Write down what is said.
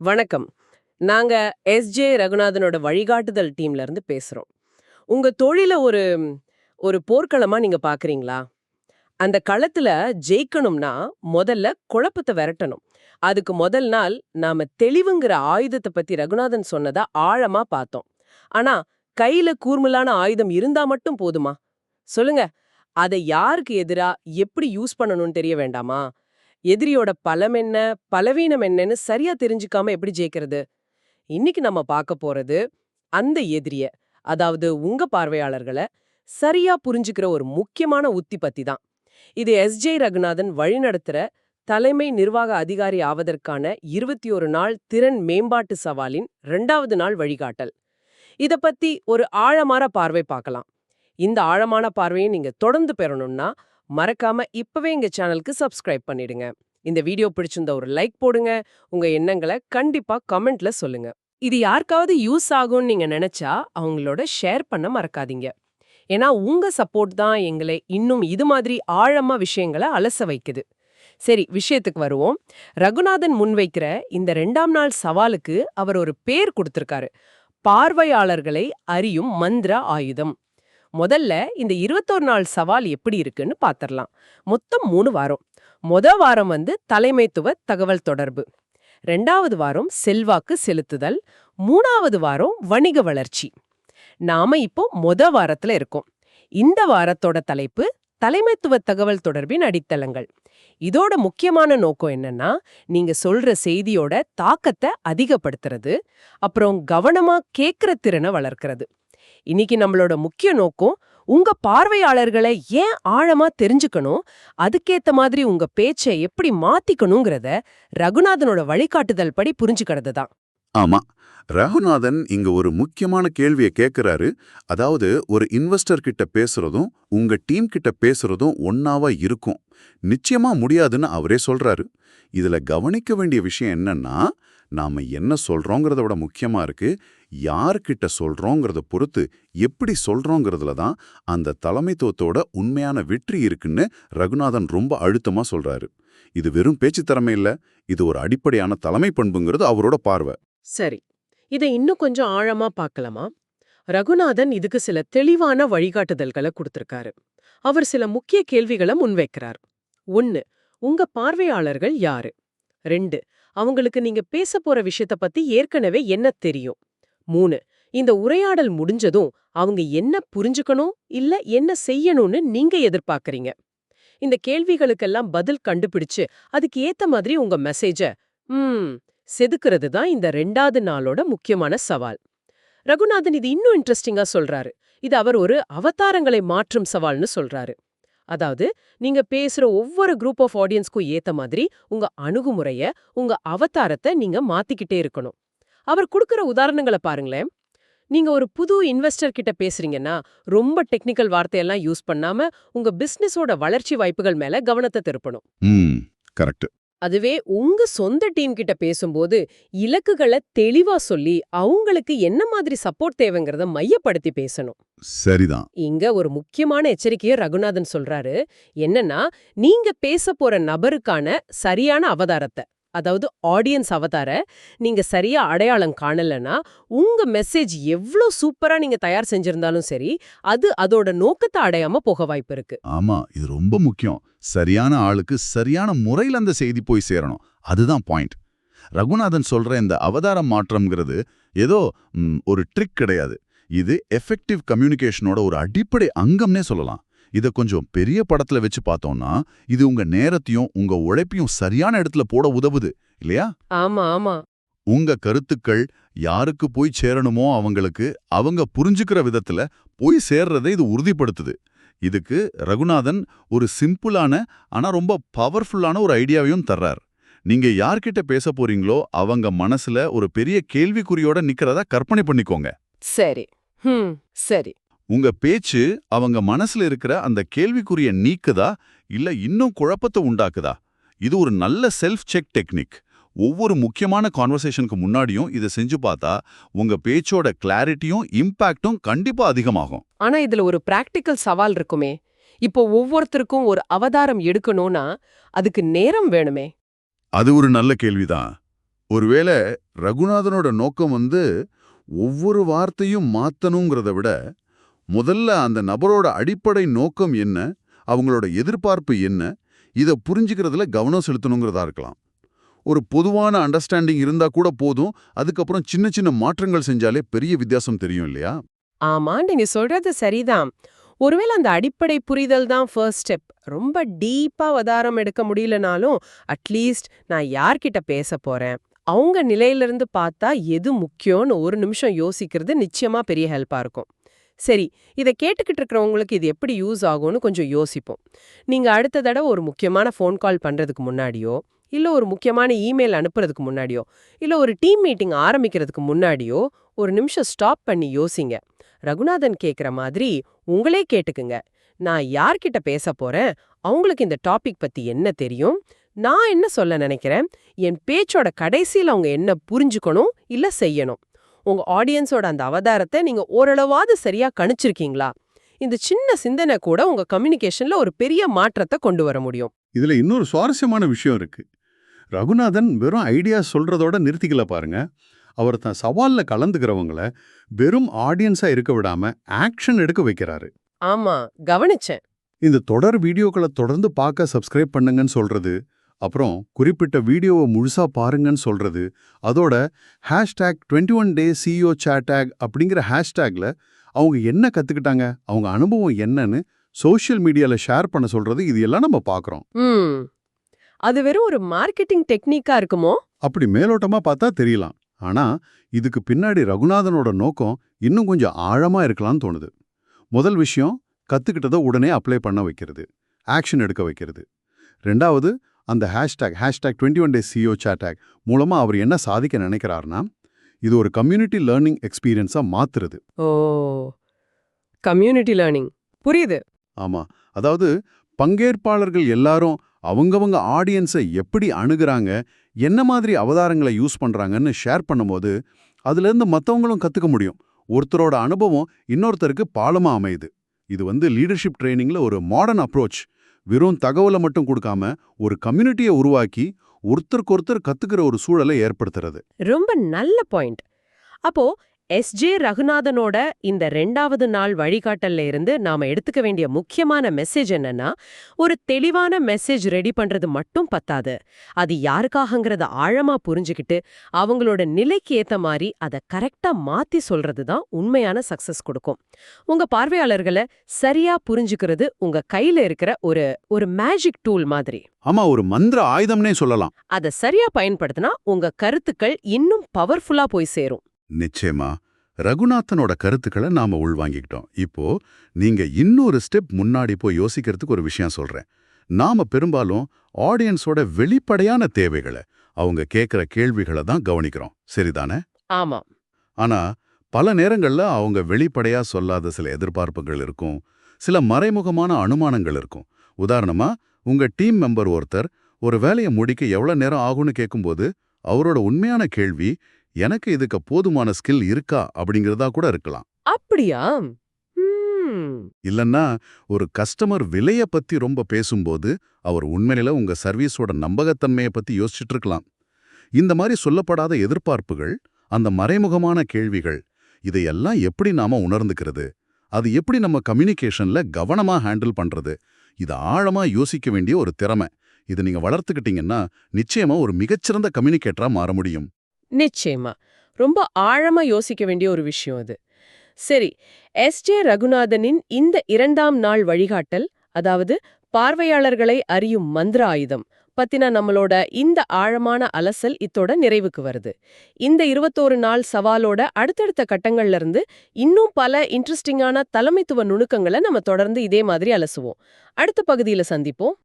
வணக்கம். நாங்க எஸ்ஜே ரகுநாதனோட வழிகாட்டுதல் டீம்ல இருந்து பேசுறோம். உங்க தொழில ஒரு ஒரு போர்க்களமா நீங்க பாக்குறீங்களா? அந்த களத்துல ஜெயிக்கணும்னா முதல்ல குழப்பத்தை விரட்டணும். அதுக்கு முதல் நாள் நாம தெளிவுங்கிற ஆயுதத்தை பத்தி ரகுநாதன் சொன்னதா ஆழமா பார்த்தோம். ஆனா கையில கூர்மலான ஆயுதம் இருந்தா மட்டும் போதுமா? சொல்லுங்க. அதை யாருக்கு எதிரா எப்படி யூஸ் பண்ணணும்னு தெரிய வேண்டாமா? எதிரியோட பலம் என்ன பலவீனம் என்னன்னு சரியா தெரிஞ்சுக்காம எப்படி ஜெயிக்கிறது? இன்னைக்கு நம்ம பார்க்க போறது அந்த எதிரிய அதாவது உங்க பார்வையாளர்களை சரியா புரிஞ்சுக்கிற ஒரு முக்கியமான உத்தி பத்தி தான். இது எஸ். ஜே. ரகுநாதன் வழிநடத்துற தலைமை நிர்வாக அதிகாரி ஆவதற்கான இருபத்தி ஒரு நாள் திறன் மேம்பாட்டு சவாலின் ரெண்டாவது நாள் வழிகாட்டல். இத பத்தி ஒரு ஆழமான பார்வை பார்க்கலாம். இந்த ஆழமான பார்வையை நீங்க தொடர்ந்து பெறணும்னா மறக்காம இப்பவே எங்க சேனலுக்கு சப்ஸ்கிரைப் பண்ணிடுங்க. இந்த வீடியோ பிடிச்சிருந்த ஒரு லைக் போடுங்க. உங்க எண்ணங்களை கண்டிப்பா கமெண்ட்ல சொல்லுங்க. இது யாருக்காவது யூஸ் ஆகும்னு நீங்க நினைச்சா அவங்களோட ஷேர் பண்ண மறக்காதீங்க. ஏன்னா உங்க சப்போர்ட் தான் எங்களை இன்னும் இது மாதிரி ஆழமா விஷயங்களை அலச வைக்குது. சரி விஷயத்துக்கு வருவோம். ரகுநாதன் முன்வைக்கிற இந்த ரெண்டாம் நாள் சவாலுக்கு அவர் ஒரு பேர் கொடுத்திருக்காரு. பார்வையாளர்களை அறியும் மந்திர ஆயுதம். முதல்ல இந்த இருபத்தோரு நாள் சவால் எப்படி இருக்குன்னு பாத்திரலாம். மொத்தம் மூணு வாரம். மொத வாரம் வந்து தலைமைத்துவ தகவல் தொடர்பு. ரெண்டாவது வாரம் செல்வாக்கு செலுத்துதல். மூணாவது வாரம் வணிக வளர்ச்சி. நாம இப்போ மொத வாரத்துல இருக்கோம். இந்த வாரத்தோட தலைப்பு தலைமைத்துவ தகவல் தொடர்பின் அடித்தளங்கள். இதோட முக்கியமான நோக்கம் என்னன்னா நீங்க சொல்ற செய்தியோட தாக்கத்தை அதிகப்படுத்துறது அப்புறம் கவனமா கேட்கிற திறனை வளர்க்கறது. இன்னைக்கு நம்மளோட முக்கிய நோக்கம் உங்க பார்வையாளர்களை ஏன் ஆழமா தெரிஞ்சுக்கணும் அதுக்கேத்த மாதிரி உங்க பேச்சை எப்படி மாத்திக்கணுங்கிறத ரகுநாதனோட வழிகாட்டுதல் படி புரிஞ்சுக்கிறது தான். ஆமா. ரகுநாதன் இங்க ஒரு முக்கியமான கேள்வியை கேக்குறாரு. அதாவது ஒரு இன்வெஸ்டர் கிட்ட பேசுறதும் உங்க டீம் கிட்ட பேசுறதும் ஒன்னாவா இருக்கும். நிச்சயமா முடியாதுன்னு அவரே சொல்றாரு. இதுல கவனிக்க வேண்டிய விஷயம் என்னன்னா நாம என்ன சொல்கிறோங்கிறத விட முக்கியமா இருக்கு. யார்கிட்ட சொல்கிறோங்கிறத பொறுத்து எப்படி சொல்கிறோங்கிறதுல தான் அந்த தலைமைத்துவத்தோட உண்மையான வெற்றி இருக்குன்னு ரகுநாதன் ரொம்ப அழுத்தமா சொல்றாரு. இது வெறும் பேச்சு திறமை இல்ல இது ஒரு அடிப்படையான தலைமை பண்புங்கிறது அவரோட பார்வை. சரி இதை இன்னும் கொஞ்சம் ஆழமா பார்க்கலாமா? ரகுநாதன் இதுக்கு சில தெளிவான வழிகாட்டுதல்களை கொடுத்திருக்காரு. அவர் சில முக்கிய கேள்விகளை முன்வைக்கிறார். ஒன்னு உங்க பார்வையாளர்கள் யாரு? ரெண்டு அவங்களுக்கு நீங்க பேச போற விஷயத்த பத்தி ஏற்கனவே என்ன தெரியும்? மூணு இந்த உரையாடல் முடிஞ்சதும் அவங்க என்ன புரிஞ்சுக்கணும்? இல்ல என்ன செய்யணும்னு நீங்க எதிர்பார்க்கறீங்க? இந்த கேள்விகளுக்கெல்லாம் பதில் கண்டுபிடிச்சு அதுக்கு ஏத்த மாதிரி உங்க மெசேஜ ம் செதுக்குறது தான் இந்த ரெண்டாவது நாளோட முக்கியமான சவால். ரகுநாதன் இது இன்னும் இன்ட்ரெஸ்டிங்கா சொல்றாரு. இது அவர் ஒரு அவதாரங்களை மாற்றும் சவால்னு சொல்றாரு. அதாவது நீங்க பேசுற ஒவ்வொரு குரூப் ஆஃப் ஆடியன்ஸ்க்கும் ஏத்த மாதிரி உங்க அணுகுமுறைய உங்க அவதாரத்தை நீங்க மாத்திக்கிட்டே இருக்கணும். அவர் கொடுக்கற உதாரணங்களை பாருங்களேன். நீங்க ஒரு புது இன்வெஸ்டர் கிட்ட பேசுறீங்கன்னா ரொம்ப டெக்னிக்கல் வார்த்தையெல்லாம் யூஸ் பண்ணாம உங்க பிசினஸோட வளர்ச்சி வாய்ப்புகள் மேல கவனத்தை திருப்பணும். கரெக்ட் அதுவே உங்க சொந்த டீம் கிட்ட பேசும்போது இலக்குகளை தெளிவா சொல்லி அவங்களுக்கு என்ன மாதிரி சப்போர்ட் தேவைங்கிறத மையப்படுத்தி பேசணும். சரிதான். இங்க ஒரு முக்கியமான எச்சரிக்கையை ரகுநாதன் சொல்றாரு. என்னன்னா நீங்க பேச போற நபருக்கான சரியான அவதாரத்தை. அதாவது ஆடியன்ஸ் அவதார நீங்க சரியா அடையாளம் காணலன்னா உங்க மெசேஜ் எவ்ளோ சூப்பரா நீங்க தயார் செஞ்சிருந்தாலும் சரி அது அதோட நோக்கத்தை அடையாம போக வாய்ப்பு இருக்கு. ஆமா இது ரொம்ப முக்கியம். சரியான ஆளுக்கு சரியான முறையில் அந்த செய்தி போய் சேரணும். அதுதான் பாயிண்ட் ரகுநாதன் சொல்ற இந்த அவதார மாற்றம்ங்கிறது ஏதோ ஒரு ட்ரிக் கிடையாது. இது எஃபெக்டிவ் கம்யூனிகேஷனோட ஒரு அடிப்படை அங்கம்னே சொல்லலாம். இத கொஞ்சம் பெரிய படத்துல வச்சு பார்த்தோம்னா இது உங்க நேரத்தையும் உங்க உழைப்பையும் சரியான இடத்துல போட உதவுது இல்லையா? ஆமா ஆமா. உங்க கருத்துக்கள் யாருக்கு போய் சேரணுமோ அவங்களுக்கு அவங்க புரிஞ்சுக்கிற விதத்துல போய் சேர்றதை இது உறுதிப்படுத்துது. இதுக்கு ரகுநாதன் ஒரு சிம்பிளான ஆனா ரொம்ப பவர்ஃபுல்லான ஒரு ஐடியாவையும் தர்றார். நீங்க யார்கிட்ட பேச போறீங்களோ அவங்க மனசுல ஒரு பெரிய கேள்விக்குறியோட நிக்கிறதா கற்பனை பண்ணிக்கோங்க. சரி. சரி. உங்க பேச்சு அவங்க மனசுல இருக்கிற அந்த கேள்விக்குரிய நீக்குதா? இல்ல இன்னும் குழப்பத்தை உண்டாக்குதா? இது ஒரு நல்ல செல்ஃப் செக் டெக்னிக் ஒவ்வொரு முக்கியமான கான்வர்சேஷனுக்கு முன்னாடியும் இதை செஞ்சு பார்த்தா உங்க பேச்சோட கிளாரிட்டியும் இம்பாக்டும் கண்டிப்பா அதிகமாகும். ஆனா இதுல ஒரு பிராக்டிக்கல் சவால் இருக்குமே. இப்போ ஒவ்வொருத்தருக்கும் ஒரு அவதாரம் எடுக்கணும்னா அதுக்கு நேரம் வேணுமே. அது ஒரு நல்ல கேள்விதான். ஒருவேளை ரகுநாதனோட நோக்கம் வந்து ஒவ்வொரு வார்த்தையும் மாத்தணுங்கிறத விட முதல்ல அந்த நபரோட அடிப்படை நோக்கம் என்ன அவங்களோட எதிர்பார்ப்பு என்ன இதை புரிஞ்சுக்கிறதுல கவனம் செலுத்தணுங்கிறதா இருக்கலாம். ஒரு பொதுவான அண்டர்ஸ்டாண்டிங் இருந்தா கூட போதும் அதுக்கப்புறம் சின்ன சின்ன மாற்றங்கள் செஞ்சாலே பெரிய வித்தியாசம் தெரியும் இல்லையா? ஆமா நீங்க சொல்றது சரிதான். ஒருவேளை அந்த அடிப்படை புரிதல் தான் ஃபர்ஸ்ட் ஸ்டெப் ரொம்ப டீப்பா அவதாரம் எடுக்க முடியலனாலும் அட்லீஸ்ட் நான் யார்கிட்ட பேச போறேன்? அவங்க நிலையிலிருந்து பார்த்தா எது முக்கியம்னு ஒரு நிமிஷம் யோசிக்கிறது நிச்சயமா பெரிய ஹெல்ப்பா இருக்கும். சரி இதை கேட்டுக்கிட்டு இருக்கிறவங்களுக்கு இது எப்படி யூஸ் ஆகும்னு கொஞ்சம் யோசிப்போம். நீங்க அடுத்த தடவை ஒரு முக்கியமான ஃபோன் கால் பண்றதுக்கு முன்னாடியோ இல்ல ஒரு முக்கியமான இமெயில் அனுப்புறதுக்கு முன்னாடியோ இல்ல ஒரு டீம் மீட்டிங் ஆரம்பிக்கிறதுக்கு முன்னாடியோ ஒரு நிமிஷம் ஸ்டாப் பண்ணி யோசிங்க. ரகுநாதன் கேக்குற மாதிரி உங்களே கேட்டுக்குங்க. நான் யார்கிட்ட பேச போறேன் அவங்களுக்கு இந்த டாபிக் பத்தி என்ன தெரியும் நான் என்ன சொல்ல நினைக்கிறேன் என் பேச்சோட கடைசியில் அவங்க என்ன புரிஞ்சுக்கணும் இல்ல செய்யணும். உங்க ஆடியன்ஸோட அந்த அவதாரத்தை நீங்க ஓரளவாவது சரியா கணிச்சிருக்கீங்களா? இந்த சின்ன சிந்தனை கூட உங்க கம்யூனிகேஷன்ல ஒரு பெரிய மாற்றத்தை கொண்டு வர முடியும். இதுல இன்னொரு சுவாரஸ்யமான விஷயம் இருக்கு. ரகுநாதன் வெறும் ஐடியா சொல்றதோட நிறுத்திக்கல பாருங்க. அவர் தன் சவால்ல கலந்துக்கிறவங்கள வெறும் ஆடியன்ஸா இருக்க விடாம ஆக்ஷன் எடுக்க வைக்கிறாரு. ஆமா கவனிச்சேன். இந்த தொடர் வீடியோக்களை தொடர்ந்து பார்க்க சப்ஸ்கிரைப் பண்ணுங்கன்னு சொல்றது அப்புறம் குறிப்பிட்ட வீடியோவை முழுசா பாருங்கன்னு சொல்றது. அதோட hashtag twenty one day CEO சேட்டேக் அப்படிங்கிற ஹேஷ்டேக்ல அவங்க என்ன கத்துக்கிட்டாங்க அவங்க அனுபவம் என்னன்னு சோஷியல் மீடியால ஷேர் பண்ண சொல்றது இது எல்லாம் நம்ம பார்க்கறோம் ம். அது வெறும் ஒரு மார்க்கெட்டிங் டெக்னிக்கா இருக்குமோ? அப்படி மேலோட்டமா பார்த்தா தெரியலாம். ஆனா இதுக்கு பின்னாடி ரகுநாதனோட நோக்கம் இன்னும் கொஞ்சம் ஆழமா இருக்கலாம்னு தோணுது. முதல் விஷயம் கத்துக்கிட்டதை உடனே அப்ளை பண்ண வைக்கிறது. ஆக்ஷன் எடுக்க வைக்கிறது. ரெண்டாவது அந்த hashtag hashtag twenty one day CEO சேட்டேக் மூலமா அவர் என்ன சாதிக்க நினைக்கிறாருன்னா இது ஒரு கம்யூனிட்டி லேர்னிங் எக்ஸ்பீரியன்ஸா மாத்துறது. ஓ கம்யூனிட்டி லேர்னிங் புரியுது. ஆமா. அதாவது பங்கேற்பாளர்கள் எல்லாரும் அவங்கவங்க ஆடியன்ஸை எப்படி அணுகுறாங்க என்ன மாதிரி அவதாரங்களை யூஸ் பண்றாங்கன்னு ஷேர் பண்ணும்போது அதுலேருந்து மற்றவங்களும் கத்துக்க முடியும். ஒருத்தரோட அனுபவம் இன்னொருத்தருக்கு பாலமா அமையுது. இது வந்து லீடர்ஷிப் ட்ரைனிங்ல ஒரு மாடர்ன் அப்ரோச் வெறும் தகவலை மட்டும் கொடுக்காம ஒரு கம்யூனிட்டியை உருவாக்கி ஒருத்தருக்கு ஒருத்தர் கத்துக்கிற ஒரு சூழலை ஏற்படுத்துறது. ரொம்ப நல்ல பாயிண்ட் அப்போ எஸ்ஜே ரகுநாதனோட இந்த ரெண்டாவது நாள் வழிகாட்டல்ல இருந்து நாம எடுத்துக்க வேண்டிய முக்கியமான மெசேஜ் என்னன்னா ஒரு தெளிவான மெசேஜ் ரெடி பண்றது மட்டும் பத்தாது. அது யாருக்காகங்கிறத ஆழமா புரிஞ்சுக்கிட்டு அவங்களோட நிலைக்கு ஏத்த மாதிரி அதை கரெக்டா மாத்தி சொல்றது தான் உண்மையான சக்சஸ் கொடுக்கும். உங்க பார்வையாளர்களை சரியா புரிஞ்சுக்கிறது உங்க கையில இருக்கிற ஒரு ஒரு மேஜிக் டூல் மாதிரி. ஆமா ஒரு மந்திர ஆயுதம்னே சொல்லலாம். அதை சரியா பயன்படுத்தினா உங்க கருத்துக்கள் இன்னும் பவர்ஃபுல்லா போய் சேரும். நிச்சயமா. ரகுநாதனோட கருத்துக்களை நாம உள்வாங்கிக்கிட்டோம். இப்போ நீங்க இன்னொரு ஸ்டெப் முன்னாடி போய் யோசிக்கிறதுக்கு ஒரு விஷயம் சொல்றேன். நாம பெரும்பாலும் ஆடியன்ஸோட வெளிப்படையான தேவைகளை அவங்க கேட்கிற கேள்விகளை தான் கவனிக்கிறோம். சரிதானே? ஆமா. ஆனா பல நேரங்கள்ல அவங்க வெளிப்படையா சொல்லாத சில எதிர்பார்ப்புகள் இருக்கும். சில மறைமுகமான அனுமானங்கள் இருக்கும். உதாரணமா உங்க டீம் மெம்பர் ஒருத்தர் ஒரு வேலையை முடிக்க எவ்வளவு நேரம் ஆகும்னு கேட்கும்போது அவரோட உண்மையான கேள்வி எனக்கு இதுக்கு போதுமான ஸ்கில் இருக்கா அப்படிங்கிறதா கூட இருக்கலாம். அப்படியா? இல்லன்னா ஒரு கஸ்டமர் விலைய பத்தி ரொம்ப பேசும்போது அவர் உண்மையில உங்க சர்வீஸோட நம்பகத்தன்மையை பத்தி யோசிச்சுட்டு இருக்கலாம் இந்த மாதிரி சொல்லப்படாத எதிர்பார்ப்புகள் அந்த மறைமுகமான கேள்விகள் இதையெல்லாம் எப்படி நாம உணர்ந்துக்கிறது? அது எப்படி நம்ம கம்யூனிகேஷன்ல கவனமா ஹேண்டில் பண்றது? இது ஆழமா யோசிக்க வேண்டிய ஒரு திறமை. இது நீங்க வளர்த்துக்கிட்டீங்கன்னா நிச்சயமா ஒரு மிகச்சிறந்த கம்யூனிகேட்டரா மாற முடியும். நிச்சயமா. ரொம்ப ஆழமா யோசிக்க வேண்டிய ஒரு விஷயம் அது. சரி எஸ்ஜே ரகுநாதனின் இந்த இரண்டாம் நாள் வழிகாட்டல் அதாவது பார்வையாளர்களை அறியும் மந்திர ஆயுதம் பத்தின நம்மளோட இந்த ஆழமான அலசல் இத்தோட நிறைவுக்கு வருது. இந்த இருபத்தோரு நாள் சவாலோட அடுத்தடுத்த கட்டங்கள்ல இருந்து இன்னும் பல இன்ட்ரெஸ்டிங்கான தலைமைத்துவ நுணுக்கங்களை நம்ம தொடர்ந்து இதே மாதிரி அலசுவோம். அடுத்த பகுதியில சந்திப்போம்.